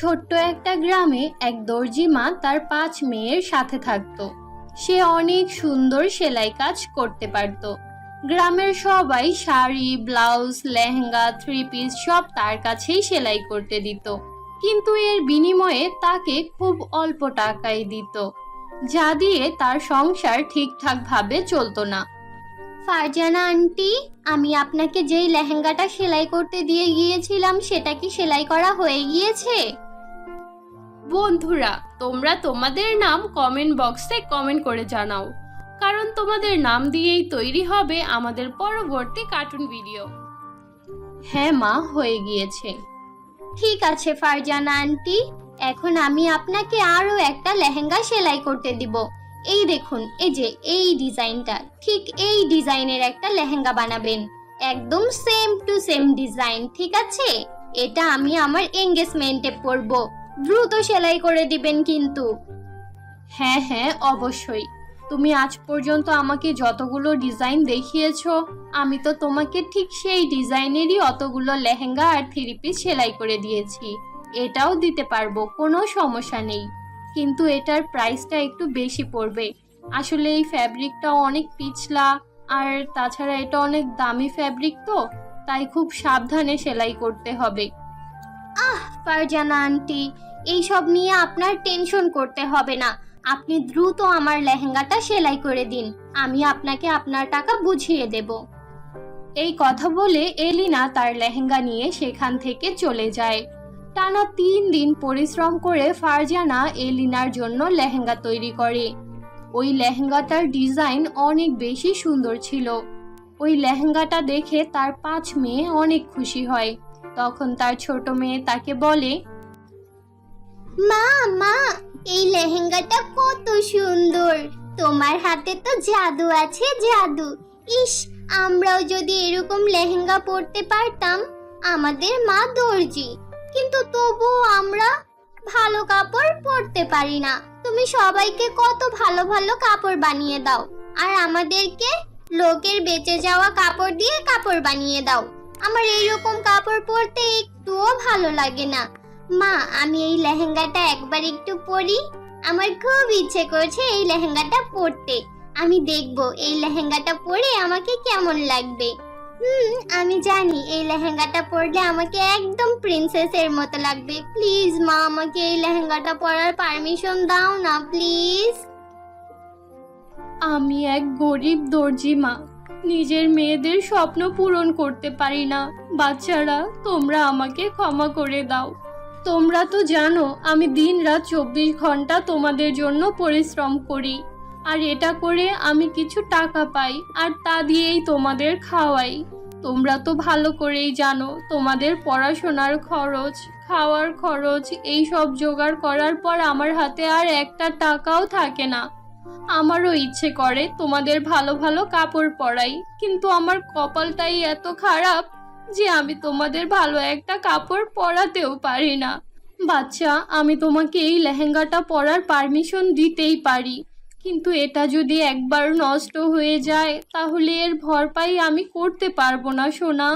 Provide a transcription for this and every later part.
ছোট্ট একটা গ্রামে এক দর্জি মা তার পাঁচ মেয়ের সাথে থাকতো। সে অনেক সুন্দর সেলাই কাজ করতে পারত। গ্রামের সবাই sari, blouse, lehenga three piece সব তার কাছেই সেলাই করতে দিত। কিন্তু এর বিনিময়ে তাকে খুব অল্প টাকাই দিত। যা দিয়ে তার সংসার ঠিকঠাকভাবে চলতো না। ফারজানা আন্টি, আমি আপনাকে যেই লেহেঙ্গাটা সেলাই করতে দিয়ে গিয়েছিলাম, সেটা কি সেলাই করা হয়ে গিয়েছে? বন্ধুরা, তোমরা তোমাদের নাম কমেন্ট বক্সে কমেন্ট করে জানাও। কারণ তোমাদের নাম দিয়েই তৈরি হবে আমাদের পরবর্তী কার্টুন ভিডিও হ্যাঁ মা, হয়ে গিয়েছে। ঠিক আছে ফারজানা আন্টি, এখন আমি আপনাকে আরও একটা লেহেঙ্গা সেলাই করতে দিব। এই দেখুন, এই যে, এই ডিজাইনটা, ঠিক এই ডিজাইনের একটা লেহেঙ্গা বানাবেন। একদম সেম টু সেম ডিজাইন ঠিক আছে? এটা আমি আমার এঙ্গেজমেন্টে পরব। দ্রুত সেলাই করে দিবেন কিন্তু। হ্যাঁ হ্যাঁ অবশ্যই। তুমি আজ পর্যন্ত আমাকে যতগুলো ডিজাইন দেখিয়েছো আমি তো তোমাকে ঠিক সেই ডিজাইনেরই অতগুলো লেহেঙ্গা আর থ্রি পিস সেলাই করে দিয়েছি। এটাও দিতে পারব কোনো সমস্যা নেই। কিন্তু এটার প্রাইসটা একটু বেশি পড়বে। আসলে এই ফ্যাব্রিকটা অনেক পিছলা আর তাছাড়া এটা অনেক দামি ফ্যাব্রিক তো তাই খুব সাবধানে সেলাই করতে হবে। আহ ফারজানা আন্টি এইসব নিয়ে আপনার টেনশন করতে হবে না। আপনি দ্রুত আমার লেহেঙ্গাটা সেলাই করে দিন। আমি আপনাকে আপনার টাকা বুঝিয়ে দেব। এই কথা বলে এলিনা তার লেহেঙ্গা নিয়ে সেখান থেকে চলে যায়। টানা তিন দিন পরিশ্রম করে ফারজানা এলিনার জন্য লেহেঙ্গা তৈরি করে। ওই লেহেঙ্গাটার ডিজাইন অনেক বেশি সুন্দর ছিল। ওই লেহেঙ্গাটা দেখে তার পাঁচ মেয়ে অনেক খুশি হয়। তখন তার ছোট মেয়ে তাকে বলে মা মা, এই লেহেঙ্গাটা কত সুন্দর। তোমার হাতে তো জাদু আছে, জাদু। ইস, আমরাও যদি এরকম লেহেঙ্গা পরতে পারতাম, আমাদের মা দর্জি। কিন্তু তবুও আমরা ভালো কাপড় পরতে পারি না। তুমি সবাইকে কত ভালো ভালো কাপড় বানিয়ে দাও। আর আমাদেরকে লোকের বেঁচে যাওয়া কাপড় দিয়ে কাপড় বানিয়ে দাও। আমার এইরকম কাপড় পরতে একটুও ভালো লাগে না। মা, আমি এই লেহেঙ্গাটা একবার একটু পরি। আমার খুব ইচ্ছে করছে এই লেহেঙ্গাটা পরতে। আমি দেখব এই লেহেঙ্গাটা পরে আমাকে কেমন লাগবে। হুম, আমি জানি এই লেহেঙ্গাটা পরলে আমাকে একদম প্রিন্সেসের মতো লাগবে। প্লিজ মা, আমাকে এই লেহেঙ্গাটা পরার পারমিশন দাও না প্লিজ আমি এক গরিব দর্জি মা। নিজের মেয়েদের স্বপ্ন পূরণ করতে পারি না। বাচ্চারা, তোমরা আমাকে ক্ষমা করে দাও। তোমরা তো জানো, আমি দিন রাত চব্বিশ ঘণ্টা তোমাদের জন্য পরিশ্রম করি। আর এটা করে আমি কিছু টাকা পাই, আর তা দিয়েই তোমাদের খাওয়াই। তোমরা তো ভালো করেই জানো, তোমাদের পড়াশোনার খরচ, খাওয়ার খরচ, এই সব জোগাড় করার পর আমার হাতে আর একটা টাকাও থাকে না। আমারও ইচ্ছে করে তোমাদের ভালো ভালো কাপড় পরাই, কিন্তু আমার কপালটাই এত খারাপ যে আমি তোমাদের ভালো একটা কাপড় পরাতেও পারি না। বাচ্চা, আমি তোমাকে এই লেহেঙ্গাটা পরার পারমিশন দিতেই পারি। কিন্তু এটা যদি একবার নষ্ট হয়ে যায়, তাহলে এর ভরপাই আমি করতে পারব না, সোনা।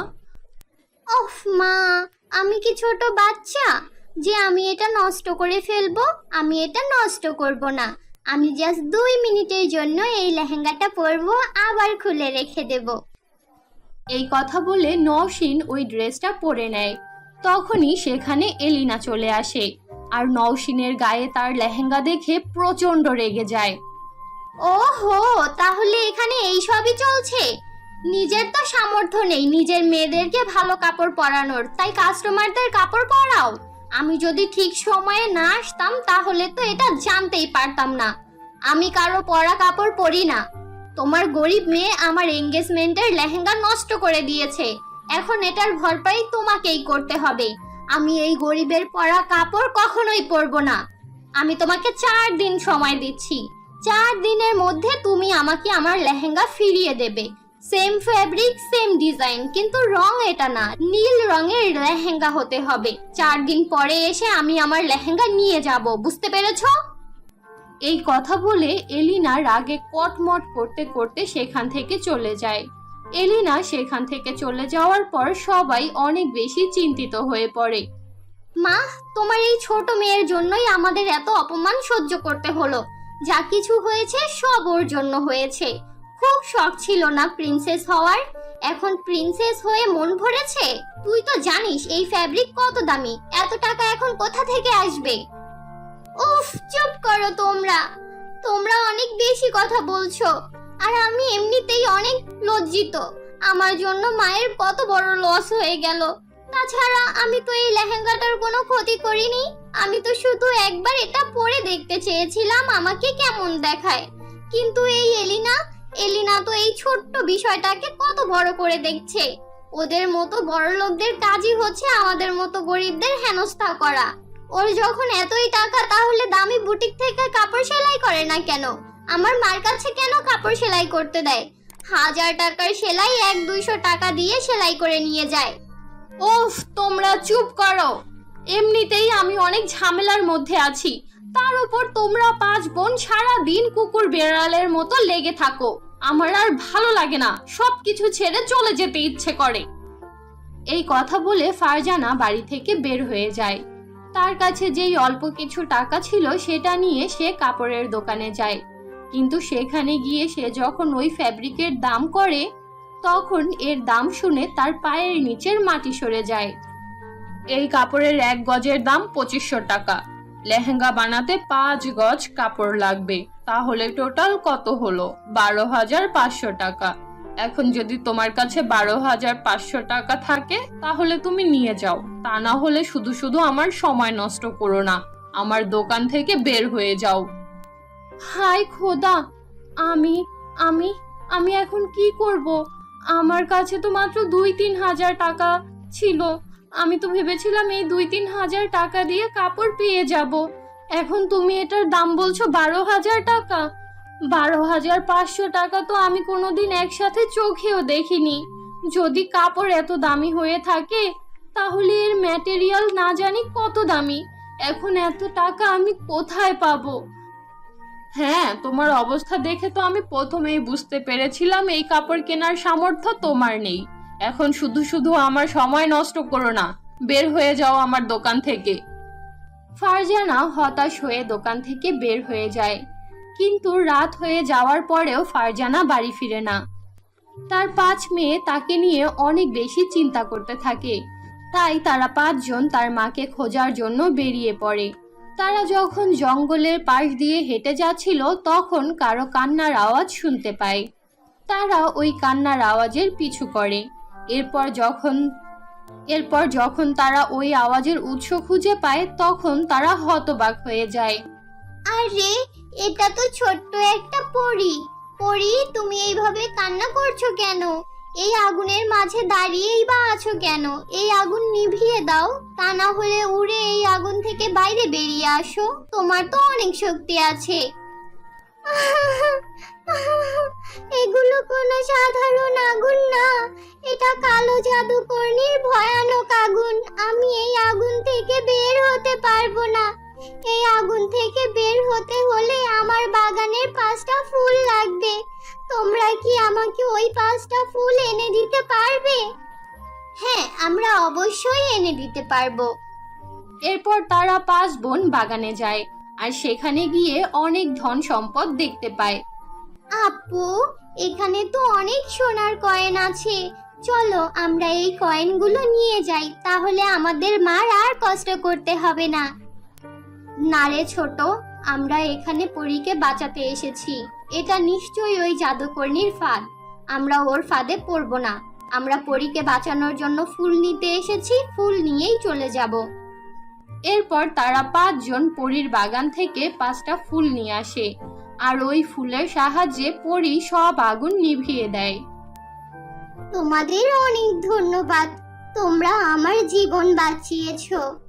ওফ মা, আমি কি ছোট বাচ্চা? যে আমি এটা নষ্ট করে ফেলব, আমি এটা নষ্ট করব না। আমি জাস্ট দুই মিনিটের জন্য এই লেহেঙ্গাটা পরবো, আবার খুলে রেখে দেব। এই কথা বলে নওশিন ওই ড্রেসটা পরে নেয়। তখনই সেখানে এলিনা চলে আসে আর নওশিনের গায়ে তার লেহেঙ্গা দেখে প্রচণ্ড রেগে যায়। ওহো, তাহলে এখানে এই সবই চলছে? নিজের তো সামর্থ্য নেই, নিজের মেয়েদেরকে ভালো কাপড় পরানোর। তাই কাস্টমারদের কাপড় পরাও। আমি যদি ঠিক সময়ে না আসতাম, তাহলে তো এটা জানতেই পারতাম না। আমি কারও পরা কাপড় পরি না। তোমার গরিব মেয়ে আমার এঙ্গেজমেন্টের লেহেঙ্গা নষ্ট করে দিয়েছে। এখন এটার ভরপাই তোমাকেই করতে হবে। আমি এই গরিবের পরা কাপড় কখনোই পরবো না। আমি তোমাকে চার দিন সময় দিচ্ছি। চার দিনের মধ্যে তুমি আমাকে আমার লেহেঙ্গা ফিরিয়ে দেবে। সেম ফ্যাব্রিক সেম ডিজাইন কিন্তু রং এটা না, নীল রঙের লেহেঙ্গা হতে হবে। চার দিন পরে এসে আমি আমার লেহেঙ্গা নিয়ে যাব, বুঝতে পেরেছ? এই কথা বলে এলিনা রাগে কটমট করতে করতে সেখান থেকে চলে যায়। এলিনা সেখান থেকে চলে যাওয়ার পর সবাই অনেক বেশি চিন্তিত হয়ে পড়ে। মা, তোমার এই ছোট মেয়ের জন্যই আমাদের এত অপমান সহ্য করতে হলো। যা কিছু হয়েছে সব ওর জন্য হয়েছে। খুব শখ ছিল না প্রিন্সেস হওয়ার? এখন প্রিন্সেস হয়ে মন ভরেছে? তুই তো জানিস এই ফ্যাব্রিক কত দামি। এত টাকা এখন কোথা থেকে আসবে? উফ, চুপ করো তোমরা। তোমরা অনেক বেশি কথা বলছো, আর আমি এমনিতেই অনেক লজ্জিত। আমার জন্য মায়ের কত বড় লস হয়ে গেল। তাছাড়া আমি তো এই লেহেঙ্গাটার কোনো ক্ষতি করিনি। আমি তো শুধু একবার এটা পরে দেখতে চেয়েছিলাম আমাকে কেমন দেখায়। কিন্তু এই এলিনা এলিনা তো এই ছোট্ট বিষয়টাকে কত বড় করে দেখছে। ওদের মতো বড় লোকদের কাজই হচ্ছে আমাদের মতো গরিবদের হেনস্থা করা। ওর যখন এতই টাকা, তাহলে দামি বুটিক থেকে কাপড় সেলাই করে না কেন? আমার মার কাছে কেন কাপড় সেলাই করতে দেয়? হাজার টাকার সেলাই এক দুইশো টাকা দিয়ে সেলাই করে নিয়ে যায়। ওফ, তোমরা চুপ করো। এমনিতেই আমি অনেক ঝামেলার মধ্যে আছি। তার উপর তোমরা পাঁচ বোন সারা দিন কুকুর বেড়ালের মতো লেগে থাকো। আমার আর ভালো লাগে না সব কিছু ছেড়ে চলে যেতে ইচ্ছে করে। এই কথা বলে ফারজানা বাড়ি থেকে বের হয়ে যায়। তার কাছে যেই অল্প কিছু টাকা ছিল সেটা নিয়ে সে কাপড়ের দোকানে যায়। কিন্তু সেখানে গিয়ে সে যখন ওই ফ্যাব্রিকের দাম করে, তখন এর দাম শুনে তার পায়ের নিচের মাটি সরে যায়। এই কাপড়ের এক গজের দাম পঁচিশশো টাকা। লেহেঙ্গা বানাতে পাঁচ গজ কাপড় লাগবে। তাহলে টোটাল কত হলো? বারো হাজার পাঁচশো টাকা। এখন যদি তোমার কাছে বারো হাজার পাঁচশো টাকা থাকে, তাহলে তুমি নিয়ে যাও। তা না হলে শুধু শুধু আমার সময় নষ্ট করো না। আমার দোকান থেকে বের হয়ে যাও। হাই খোদা! আমি আমি আমি এখন কি করব? আমার কাছে তো মাত্র দুই তিন হাজার টাকা ছিল। আমি তো ভেবেছিলাম এই দুই তিন হাজার টাকা দিয়ে কাপড় পেয়ে যাব। এখন তুমি এটার দাম বলছো বারো হাজার টাকা? বারো হাজার পাঁচশো টাকা তো আমি কোনোদিন একসাথে চোখেও দেখিনি। যদি কাপড় এত দামি হয়ে থাকে, তাহলে এর ম্যাটেরিয়াল না জানি কত দামি। এখন এত টাকা আমি কোথায় পাব? হ্যাঁ তোমার অবস্থা দেখে তো আমি প্রথমেই বুঝতে পেরেছিলাম এই কাপড় কেনার সামর্থ্য তোমার নেই। এখন শুধু শুধু আমার সময় নষ্ট করো না, বের হয়ে যাও আমার দোকান থেকে। ফারজানা হতাশ হয়ে দোকান থেকে বের হয়ে যায়। কিন্তু রাত হয়ে যাওয়ার পরেও ফারজানা বাড়ি ফিরে না। তার পাঁচ মেয়ে তাকে নিয়ে অনেক বেশি চিন্তা করতে থাকে। তাই তারা পাঁচজন তার মাকে খোঁজার জন্য বেরিয়ে পড়ে। তারা যখন জঙ্গলের পাশ দিয়ে হেঁটে যাচ্ছিল, তখন কারও কান্নার আওয়াজ শুনতে পায়। তারা ওই কান্নার আওয়াজের পিছু করে। এরপর যখন এরপর যখন তারা ওই আওয়াজের উৎস খুঁজে পায়, তখন তারা হতবাক হয়ে যায়। আরে, এটা তো ছোট্ট একটা পরি। পরী, তুমি এইভাবে কান্না করছ কেন? এই আগুনের মাঝে দাঁড়িয়েই বা আছো কেন? এই আগুন নিভিয়ে দাও, তা না হলে উড়ে এই আগুন থেকে বাইরে বেরিয়ে আসো। তোমার তো অনেক শক্তি আছে। এগুলো কোনো সাধারণ আগুন না। এটা কালো জাদুকর্ণীর ভয়ানক আগুন। আমি এই আগুন থেকে বের হতে পারব না। এই আগুন থেকে বের হতে হলে আমার বাগানের পাঁচটা ফুল লাগবে। তোমরা কি আমাকে ওই পাঁচটা ফুল এনে দিতে পারবে? হ্যাঁ আমরা অবশ্যই এনে দিতে পারব। এরপর তারা পাঁচ বোন বাগানে যায় আর সেখানে গিয়ে অনেক ধন সম্পদ দেখতে পায়। আপু, এখানে তো অনেক সোনার কয়েন আছে। চলো, আমরা এই কয়েনগুলো নিয়ে যাই, তাহলে আমাদের মার আর কষ্ট করতে হবে না। না রে ছোট, আমরা এখানে পরীকে বাঁচাতে এসেছি। এটা নিশ্চয়ই ওই জাদুকর্ণীর ফাঁদ। আমরা ওর ফাঁদে পড়ব না। আমরা পরীকে বাঁচানোর জন্য ফুল নিতে এসেছি, ফুল নিয়েই চলে যাব। এরপর তারা পাঁচজন পরীর বাগান থেকে পাঁচটা ফুল নিয়ে আসে। আর ওই ফুলের সাহায্যে পরী সব আগুন নিভিয়ে দেয়। তোমাদের অনেক ধন্যবাদ। তোমরা আমার জীবন বাঁচিয়েছো।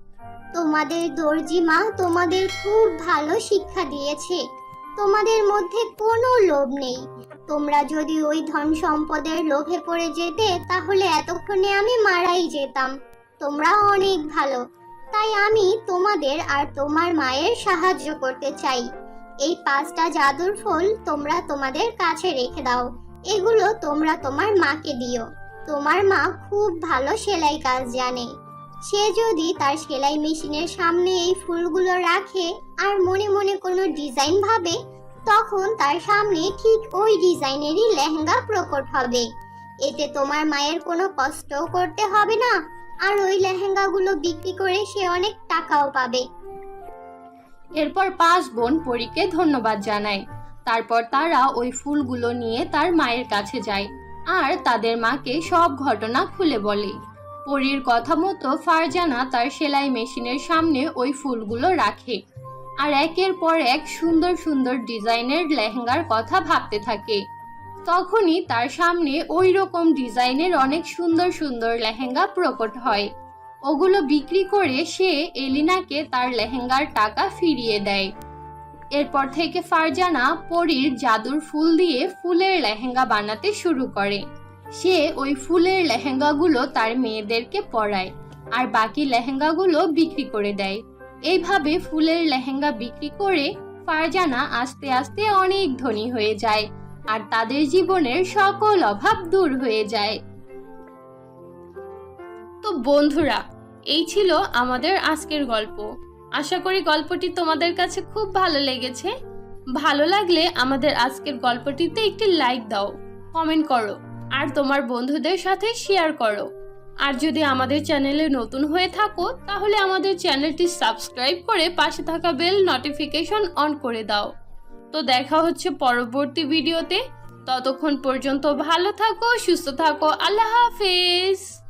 তোমাদের দর্জি মা তোমাদের খুব ভালো শিক্ষা দিয়েছে। তোমাদের মধ্যে কোনো লোভ নেই। তোমরা যদি ওই ধন সম্পদের লোভে পড়ে যেতে, তাহলে এতক্ষণে আমি মারাই যেতাম। তোমরা অনেক ভালো। তাই আমি তোমাদের আর তোমার মায়ের সাহায্য করতে চাই। এই পাঁচটা জাদুর ফুল তোমরা তোমাদের কাছে রেখে দাও। এগুলো তোমরা তোমার মাকে দিও। তোমার মা খুব ভালো সেলাই কাজ জানে। সে যদি তার সেলাই মেশিনের সামনে এই ফুলগুলো রাখে আর মনে মনে কোনো ডিজাইন ভাবে, তখন তার সামনে ঠিক ওই ডিজাইনেরই লেহেঙ্গা প্রকট হবে। এতে তোমার মায়ের কোনো কষ্টও করতে হবে না, আর ওই লেহেঙ্গাগুলো বিক্রি করে সে অনেক টাকাও পাবে। এরপর পাঁচ বোন পরীকে ধন্যবাদ জানায়। তারপর তারা ওই ফুলগুলো নিয়ে তার মায়ের কাছে যায়, আর তাদের মাকে সব ঘটনা খুলে বলে। পরীর কথা মতো ফারজানা তার সেলাই মেশিনের সামনে ওই ফুলগুলো রাখে আর একের পর এক সুন্দর সুন্দর ডিজাইনের লেহেঙ্গার কথা ভাবতে থাকে। তখনই তার সামনে ওই রকম ডিজাইনের অনেক সুন্দর সুন্দর লেহেঙ্গা প্রকট হয়। ওগুলো বিক্রি করে সে এলিনাকে তার লেহেঙ্গার টাকা ফিরিয়ে দেয়। এরপর থেকে ফারজানা পরীর জাদুর ফুল দিয়ে ফুলের লেহেঙ্গা বানাতে শুরু করে। সে ওই ফুলের লেহেঙ্গাগুলো তার মেয়েদেরকে পরায়, আর বাকি লেহেঙ্গাগুলো বিক্রি করে দেয়। এইভাবে ফুলের লেহেঙ্গা বিক্রি করে ফারজানা আস্তে আস্তে অনেক ধনী হয়ে যায়, আর তাদের জীবনের সকল অভাব দূর হয়ে যায়। তো বন্ধুরা, এই ছিল আমাদের আজকের গল্প। আশা করি গল্পটি তোমাদের কাছে খুব ভালো লেগেছে। ভালো লাগলে আমাদের আজকের গল্পটিতে একটি লাইক দাও, কমেন্ট করো। আর তোমার বন্ধুদের সাথে শেয়ার করো। আর যদি আমাদের চ্যানেলে নতুন হয়ে থাকো, তাহলে আমাদের চ্যানেলটি সাবস্ক্রাইব করে পাশে থাকা বেল নোটিফিকেশন অন করে দাও। তো দেখা হচ্ছে পরবর্তী ভিডিওতে ততক্ষণ পর্যন্ত ভালো থাকো, সুস্থ থাকো, আল্লাহ হাফেজ।